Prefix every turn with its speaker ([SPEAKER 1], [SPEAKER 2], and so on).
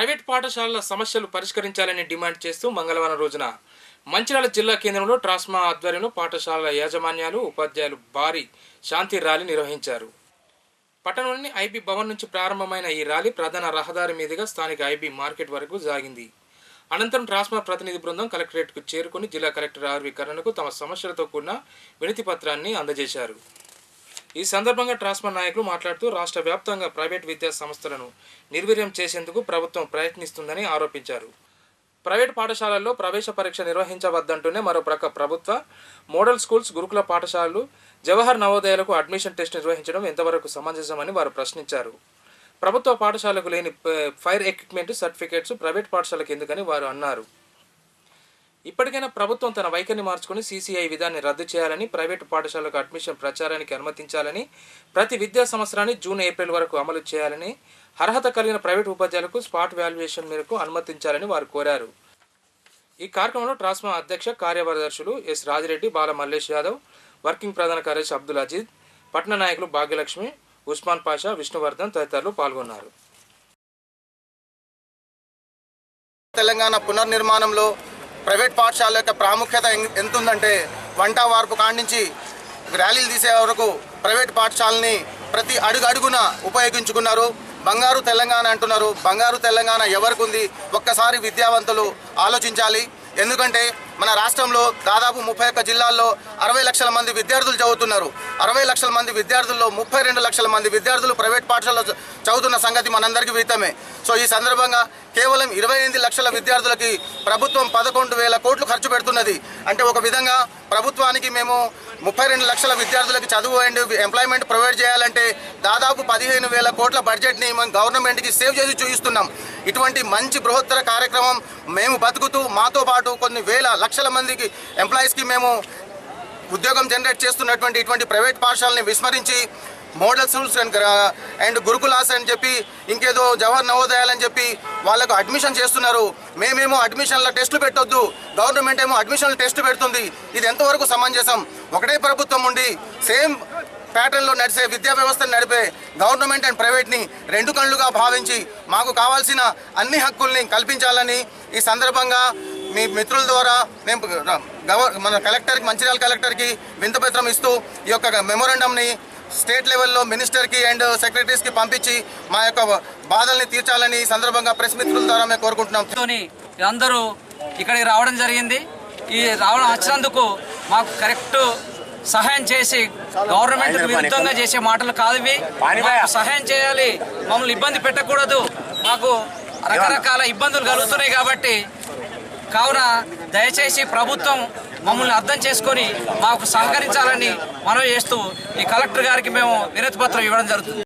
[SPEAKER 1] Private పాఠశాలల సమస్యలు పరిష్కరించాలని డిమాండ్ చేస్తూ మంగళవారం రోజున మంచిర్యాల జిల్లా కేంద్రంలో ట్రాస్మా ఆధ్వర్యంలో పాఠశాలల యాజమాన్యాలు ఉపాధ్యాయులు భారీ శాంతి ర్యాలీ నిర్వహించారు. పట్టణంలోని ఐబీ భవన్ నుంచి ప్రారంభమైన ఈ ర్యాలీ ప్రధాన రహదారి మీదుగా స్థానిక ఐబీ మార్కెట్ వరకు సాగింది. అనంతరం ట్రాస్మా ప్రతినిధి బృందం కలెక్టరేట్కు చేరుకుని జిల్లా కలెక్టర్ ఆర్వి కరణకు తమ సమస్యలతో కూడిన వినతి పత్రాన్ని అందజేశారు. ఈ సందర్భంగా ట్రాన్స్ఫర్ నాయకులు మాట్లాడుతూ రాష్ట్ర వ్యాప్తంగా ప్రైవేట్ విద్యా సంస్థలను నిర్వీర్యం చేసేందుకు ప్రభుత్వం ప్రయత్నిస్తుందని ఆరోపించారు. ప్రైవేట్ పాఠశాలల్లో ప్రవేశ పరీక్ష నిర్వహించవద్దంటూనే మరో ప్రభుత్వ మోడల్ స్కూల్స్ గురుకుల పాఠశాలలు జవహర్ నవోదయాలకు అడ్మిషన్ టెస్ట్ నిర్వహించడం ఎంతవరకు సమంజసమని వారు ప్రశ్నించారు. ప్రభుత్వ పాఠశాలకు లేని ఫైర్ ఎక్విప్మెంట్ సర్టిఫికేట్స్ ప్రైవేట్ పాఠశాలకు ఎందుకని వారు అన్నారు. ఇప్పటికైనా ప్రభుత్వం తన వైఖరిని మార్చుకుని సీసీఐ విధాన్ని రద్దు చేయాలని ప్రైవేటు పాఠశాలకు అడ్మిషన్ ప్రచారానికి అనుమతించాలని ప్రతి విద్యా సంవత్సరాన్ని జూన్ ఏప్రిల్ వరకు అమలు చేయాలని అర్హత కలిగిన ప్రైవేటు ఉపాధ్యాయులకు స్పాట్ వాల్యుయేషన్ మేరకు అనుమతించాలని వారు కోరారు. ఈ కార్యక్రమంలో ట్రాస్మా అధ్యక్ష కార్యదర్శులు ఎస్ రాజిరెడ్డి బాల మల్లేష్ యాదవ్ వర్కింగ్ ప్రధాన కార్యదర్శి అబ్దుల్ అజీద్ పట్టణ నాయకులు భాగ్యలక్ష్మి ఉస్మాన్ పాషా విష్ణువర్ధన్ తదితరులు పాల్గొన్నారు.
[SPEAKER 2] తెలంగాణ పునర్నిర్మాణంలో ప్రైవేట్ పాఠశాల యొక్క ప్రాముఖ్యత ఎంత ఉందంటే వంట వార్పు కాండించి ర్యాలీలు తీసే వరకు ప్రైవేట్ పాఠశాలని ప్రతి అడుగు అడుగున ఉపయోగించుకున్నారు. బంగారు తెలంగాణ అంటున్నారు. బంగారు తెలంగాణ ఎవరికి ఉంది? ఒక్కసారి విద్యావంతులు ఆలోచించాలి. ఎందుకంటే మన రాష్ట్రంలో దాదాపు ముప్పై ఒక్క జిల్లాల్లో అరవై లక్షల మంది విద్యార్థులు చదువుతున్నారు. అరవై లక్షల మంది విద్యార్థుల్లో ముప్పై రెండు లక్షల మంది విద్యార్థులు ప్రైవేట్ పాఠశాలలో చదువుతున్న సంగతి మనందరికీ విదితమే సో ఈ సందర్భంగా కేవలం ఇరవై ఎనిమిది లక్షల విద్యార్థులకి ప్రభుత్వం పదకొండు వేల కోట్లు ఖర్చు పెడుతున్నది. అంటే ఒక విధంగా ప్రభుత్వానికి మేము ముప్పై రెండు లక్షల విద్యార్థులకి చదువు అండ్ ఎంప్లాయ్మెంట్ ప్రొవైడ్ చేయాలంటే దాదాపు పదిహేను వేల కోట్ల బడ్జెట్ని మేము గవర్నమెంట్కి సేవ్ చేసి చూపిస్తున్నాం ఇటువంటి మంచి బృహత్తర కార్యక్రమం మేము బతుకుతూ మాతో పాటు కొన్ని వేల లక్షల మందికి ఎంప్లాయీస్కి మేము ఉద్యోగం జనరేట్ చేస్తున్నటువంటి ఇటువంటి ప్రైవేట్ పాఠశాలని విస్మరించి model schools and and gurukuls అని చెప్పి ఇంకేదో జవహర్ నవోదయాలు అని చెప్పి వాళ్ళకు అడ్మిషన్ చేస్తున్నారు. మేమేమో అడ్మిషన్ల టెస్టులు పెట్టొద్దు. గవర్నమెంట్ ఏమో అడ్మిషన్ల టెస్ట్ పెడుతుంది. ఇది ఎంతవరకు సమంజసం? ఒకటే ప్రభుత్వం ఉండి సేమ్ ప్యాటర్న్లో నడిచే విద్యా వ్యవస్థను నడిపే గవర్నమెంట్ అండ్ ప్రైవేట్ని రెండు కళ్ళుగా భావించి మాకు కావాల్సిన అన్ని హక్కుల్ని కల్పించాలని ఈ సందర్భంగా మీ మిత్రుల ద్వారా మేము గవర్ మన కలెక్టర్కి మంచిర్యాల కలెక్టర్కి వింతపత్రం ఇస్తూ ఈ యొక్క మెమోరండంని స్టేట్ లెవెల్లో మినిస్టర్కి అండ్ సెక్రటరీస్కి పంపించి మా యొక్క బాధల్ని తీర్చాలని ఈ సందర్భంగా ప్రెస్ మిత్రుల ద్వారా మేము కోరుకుంటున్నాం.
[SPEAKER 3] తోని అందరూ ఇక్కడికి రావడం జరిగింది. ఈ రావడం వచ్చినందుకు మాకు కరెక్ట్ సహాయం చేసి గవర్నమెంట్ విరుద్ధంగా చేసే మాటలు కాదు ఇవి సహాయం చేయాలి. మమ్మల్ని ఇబ్బంది పెట్టకూడదు. మాకు రకరకాల ఇబ్బందులు కలుగుతున్నాయి కాబట్టి కావున దయచేసి ప్రభుత్వం మమ్మల్ని అర్థం చేసుకొని మాకు సహకరించాలని మనవి చేస్తూ ఈ కలెక్టర్ గారికి మేము వినతి పత్రం ఇవ్వడం జరుగుతుంది.